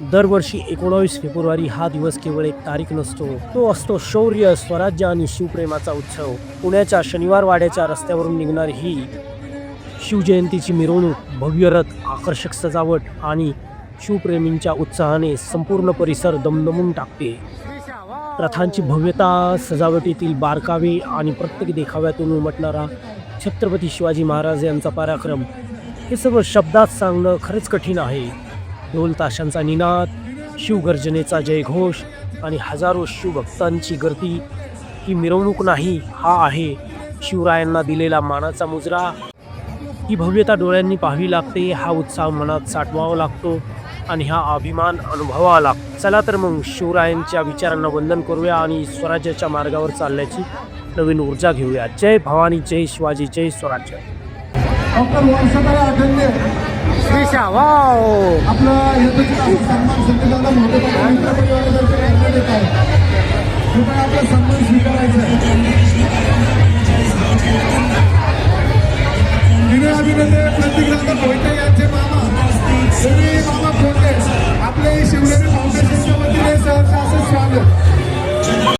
दरवर्षी एकोणावीस फेब्रुवारी हा दिवस केवळ एक तारीख नसतो. तो असतो शौर्य स्वराज्य आणि शिवप्रेमाचा उत्सव. पुण्याच्या शनिवार वाड्याच्या रस्त्यावरून निघणारी ही शिवजयंतीची मिरवणूक भव्य रथ आकर्षक सजावट आणि शिवप्रेमींच्या उत्साहाने संपूर्ण परिसर दमदमून टाकते. रथांची भव्यता सजावटीतील बारकावे आणि प्रत्येक देखाव्यातून उमटणारा छत्रपती शिवाजी महाराज यांचा पराक्रम हे सर्व शब्दात सांगणं खरंच कठीण आहे. ढोल ताशांचा निनाद शिवगर्जनेचा जयघोष आणि हजारो शिवभक्तांची गर्दी ही मिरवणूक नाही हा आहे शिवरायांना दिलेला मानाचा मुजरा. ही भव्यता डोळ्यांनी पाहावी लागते हा उत्साह मनात साठवावा लागतो आणि हा अभिमान अनुभवावा लागतो. चला तर मग शिवरायांच्या विचारांना वंदन करूया आणि स्वराज्याच्या मार्गावर चालण्याची नवीन ऊर्जा घेऊया. जय भवानी जय शिवाजी जय स्वराज्य. दिशा वाव. आपलं सन्मान आहे. अभिनेते प्रतीक दादा भोईटे यांचे मामा मामा भोईटे आपले शिवसेना फाउंडेशनच्या वतीने सहर्ष असं स्वागत.